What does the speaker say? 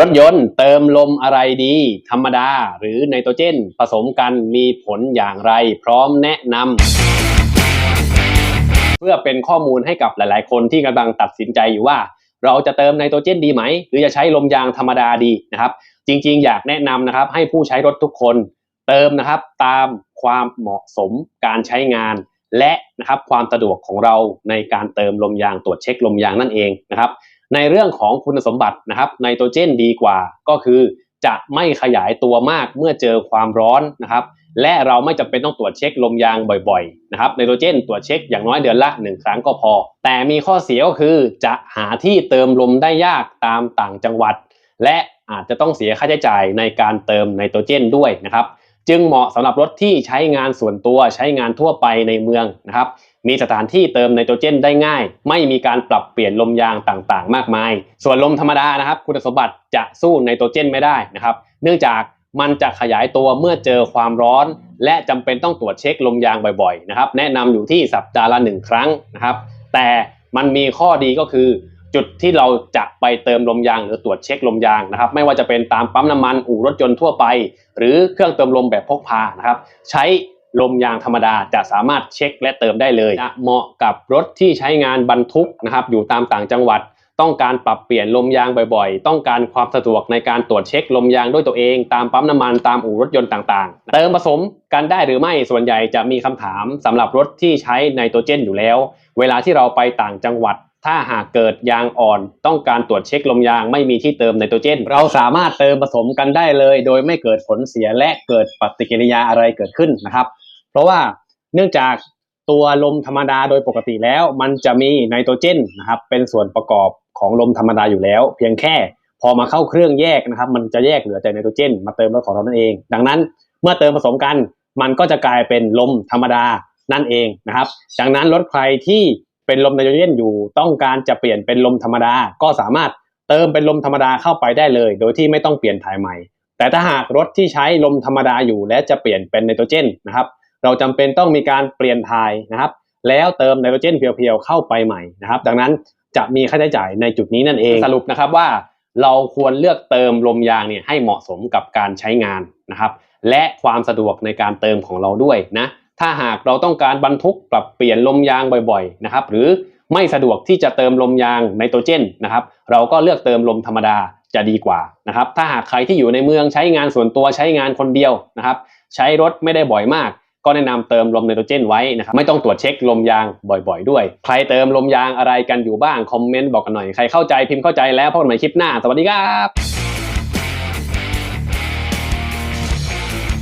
รถยนต์เติมลมอะไรดี ธรรมดา หรือไนโตรเจน ผสมกันมีผลอย่างไร พร้อมแนะนำเพื่อเป็นข้อมูลให้กับหลาย ๆ คนที่กำลังตัดสินใจอยู่ว่า เราจะเติมไนโตรเจนดีไหม หรือจะใช้ลมยางธรรมดาดีนะครับ จริง ๆ อยากแนะนำนะครับ ให้ผู้ใช้รถทุกคนเติมนะครับตามความเหมาะสมการใช้งาน และนะครับความสะดวกของเราในการเติมลมยางตรวจเช็คลมยางนั่นเองนะครับ ในเรื่องของคุณสมบัตินะครับไนโตรเจนดีกว่า ก็คือจะไม่ขยายตัวมากเมื่อเจอความร้อนนะครับ และเราไม่จำเป็นต้องตรวจเช็คลมยางบ่อยๆนะครับไนโตรเจนตรวจเช็คอย่างน้อยเดือนละ 1 ครั้งก็พอ แต่มีข้อเสียก็คือจะหาที่เติมลมได้ยากตามต่างจังหวัด และอาจจะต้องเสียค่าใช้จ่ายในการเติมไนโตรเจนด้วยนะครับ จึงเหมาะสำหรับรถที่ใช้งานส่วนตัวใช้งานทั่วไปในเมืองนะครับ มีสถานที่เติมไนโตรเจนได้ง่าย ไม่มีการปรับเปลี่ยนลมยางต่างๆ มากมาย ส่วนลมธรรมดานะครับ คุณสมบัติจะสู้ไนโตรเจนไม่ได้นะครับ เนื่องจากมันจะขยายตัวเมื่อเจอความร้อน และจำเป็นต้องตรวจเช็คลมยางบ่อยๆนะครับ แนะนำอยู่ที่สัปดาห์ละหนึ่งครั้งนะครับ แต่มันมีข้อดีก็คือ จุดที่เราจะไปเติมลมยางหรือตรวจเช็คลมยางนะครับ ไม่ว่าจะเป็นตามปั๊มน้ำมันอู่รถยนต์ทั่วไป หรือเครื่องเติมลมแบบพกพานะครับ ใช้ลมยางธรรมดาจะสามารถเช็คและเติมได้เลยจะเหมาะกับรถที่ใช้งานบรรทุกนะครับอยู่ตามต่างจังหวัด ต้องการปรับเปลี่ยนลมยางบ่อยๆ ต้องการความสะดวกในการตรวจเช็คลมยางด้วยตัวเอง ตามปั๊มน้ำมันตามอู่รถยนต์ต่างๆ เติมผสมกันได้หรือไม่ส่วนใหญ่จะมีคำถามสำหรับรถที่ใช้ไนโตรเจนอยู่แล้ว เวลาที่เราไปต่างจังหวัด ถ้าหากเกิดยางอ่อนต้องการตรวจเช็คลมยางไม่มีที่เติมไนโตรเจน เราสามารถเติมผสมกันได้เลย โดยไม่เกิดผลเสียและเกิดปฏิกิริยาอะไรเกิดขึ้นนะครับ เพราะว่าเนื่องจากตัวลมธรรมดาโดยปกติแล้ว มันจะมีไนโตรเจนนะครับเป็นส่วนประกอบของลมธรรมดาอยู่แล้ว เพียงแค่พอมาเข้าเครื่องแยกนะครับ มันจะแยกเหลือแต่ไนโตรเจน มาเติมรถของเรานั่นเอง ดังนั้นเมื่อเติมผสมกัน มันก็จะกลายเป็นลมธรรมดานั่นเองนะครับ ดังนั้นรถใครที่ เป็นลมไนโตรเจนอยู่ต้องการจะเปลี่ยนเป็นลมธรรมดา ก็สามารถเติมเป็นลมธรรมดาเข้าไปได้เลย โดยที่ไม่ต้องเปลี่ยนถ่ายใหม่ แต่ถ้าหากรถที่ใช้ลมธรรมดาอยู่และจะเปลี่ยนเป็นไนโตรเจนนะครับ เราจำเป็นต้องมีการเปลี่ยนถ่ายนะครับ แล้วเติมไนโตรเจนเพียวๆเข้าไปใหม่นะครับ ดังนั้นจะมีค่าใช้จ่ายในจุดนี้นั่นเองสรุปนะครับว่า เราควรเลือกเติมลมยางเนี่ยให้เหมาะสมกับการใช้งานนะครับ และความสะดวกในการเติมของเราด้วยนะ ถ้าหากเราต้องการบรรทุกปรับเปลี่ยนลมยางบ่อยๆนะครับหรือไม่สะดวกที่จะเติมลมยางไนโตรเจนนะครับเราก็เลือกเติมลมธรรมดาจะดีกว่านะครับถ้าหากใครที่อยู่ในเมืองใช้งานส่วนตัวใช้งานคนเดียวนะครับใช้รถไม่ได้บ่อยมาก ก็แนะนำเติมลมไนโตรเจนไว้นะครับไม่ต้องตรวจเช็คลมยางบ่อยๆ ด้วย ใครเติมลมยางอะไรกันอยู่บ้างคอมเมนต์บอกกันหน่อยใครเข้าใจพิมพ์เข้าใจแล้วพบกันใหม่คลิปหน้า สวัสดีครับ